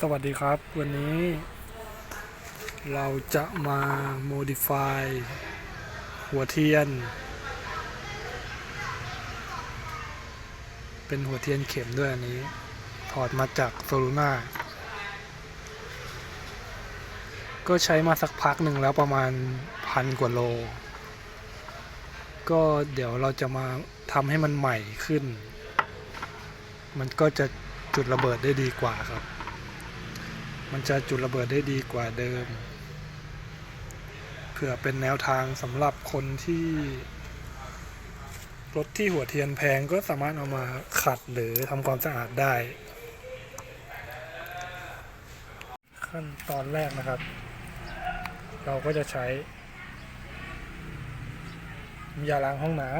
สวัสดีครับ วันนี้เราจะมา modify หัวเทียน เป็นหัวเทียนเข็มด้วยอันนี้ ถอดมาจากโซลูน่าก็ใช้มาสักพักหนึ่งแล้วประมาณพันกว่าโล ก็เดี๋ยวเราจะมาทำให้มันใหม่ขึ้น มันก็จะจุดระเบิดได้ดีกว่าครับ มันจะจุดระเบิดได้ดีกว่าเดิมเผื่อเป็นแนวทางสำหรับคนที่รถที่หัวเทียนแพงก็สามารถเอามาขัดหรือทำความสะอาดได้ ขั้นตอนแรกนะครับ เราก็จะใช้ยาล้างห้องน้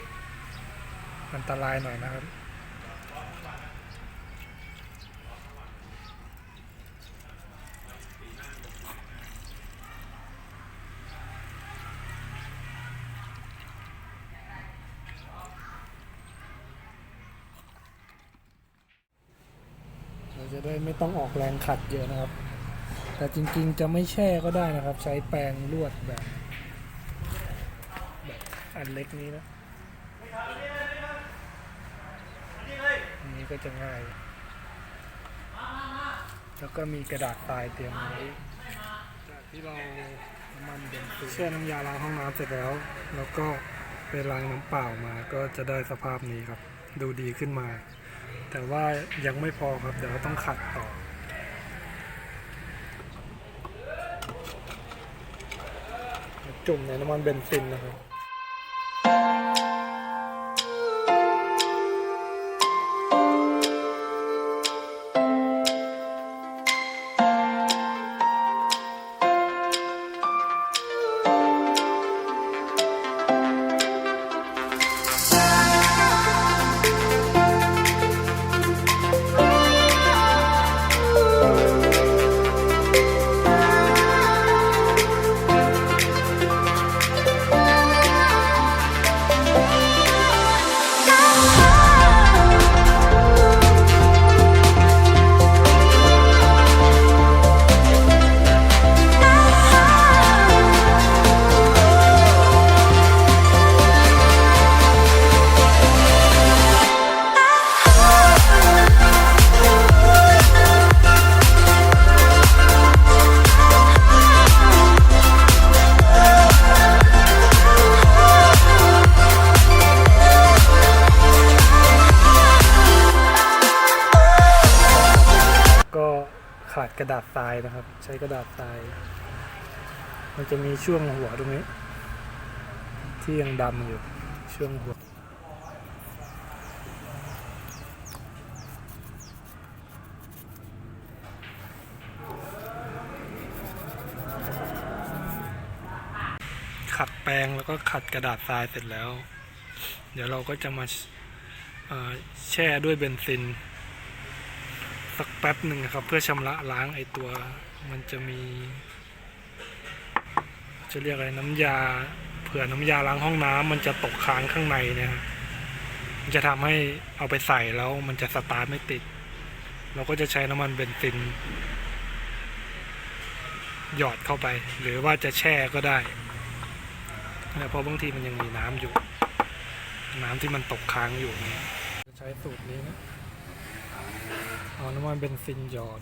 ำอันตรายหน่อยนะครับ จะได้ไม่ต้องออกแรงขัดเยอะนะครับ แต่จริงๆจะไม่แช่ก็ได้นะครับ ใช้แปรงลวดแบบแบบอันเล็กนี้นะอันนี้ก็จะง่าย แล้วก็มีกระดาษทรายเตรียมไว้จากที่เราน้ำมันเบนซินแช่น้ำยาล้างห้องน้ำเสร็จแล้ว แล้วก็ไปล้างน้ำเปล่ามาก็จะได้สภาพนี้ครับ ดูดีขึ้นมา แต่ว่ายังไม่พอครับ เดี๋ยวเราต้องขัดต่อ จุ่มในน้ำมันเบนซินนะครับ กระดาษทรายนะครับ ใช้กระดาษทราย มันจะมีช่วงหัวตรงนี้ ที่ยังดำอยู่ช่วงหัวขัดแปรงแล้วก็ขัดกระดาษทรายเสร็จแล้ว เดี๋ยวเราก็จะมาแช่ด้วยเบนซิน สักแป๊บหนึ่งนะครับ เพื่อชำระล้างไอตัวมันจะมี จะเรียกอะไรน้ำยาเผื่อน้ำยาล้างห้องน้ำมันจะตกค้างข้างในเนี่ยมันจะทำให้เอาไปใส่แล้วมันจะสตาร์ทไม่ติด เราก็จะใช้น้ำมันเบนซิน หยอดเข้าไป หรือว่าจะแช่ก็ได้นะเพราะบางทีมันยังมีน้ำอยู่ น้ำที่มันตกค้างอยู่เนี่ยใช้สูตรนี้นะ เอาน้ำมันเบนซินหยอด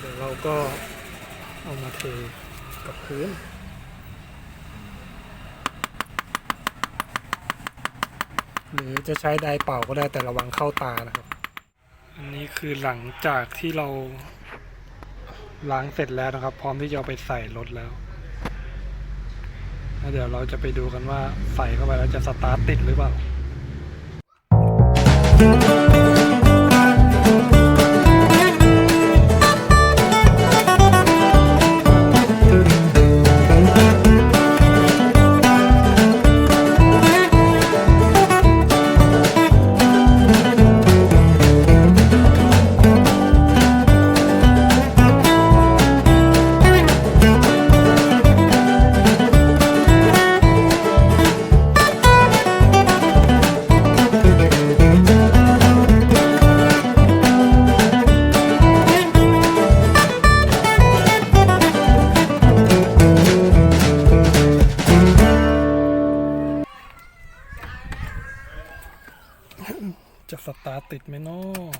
เดี๋ยวเราก็เอามาเทกับพื้นหรือจะใช้ไดเป่าก็ได้แต่ระวังเข้าตานะครับ อันนี้คือหลังจากที่เราล้างเสร็จแล้วนะครับ พร้อมที่จะเอาไปใส่รถแล้วแล้วเดี๋ยวเราจะไปดูกันว่าใส่เข้าไปแล้วจะสตาร์ทติดหรือเปล่า จะสตาร์ติดไหมเนาะ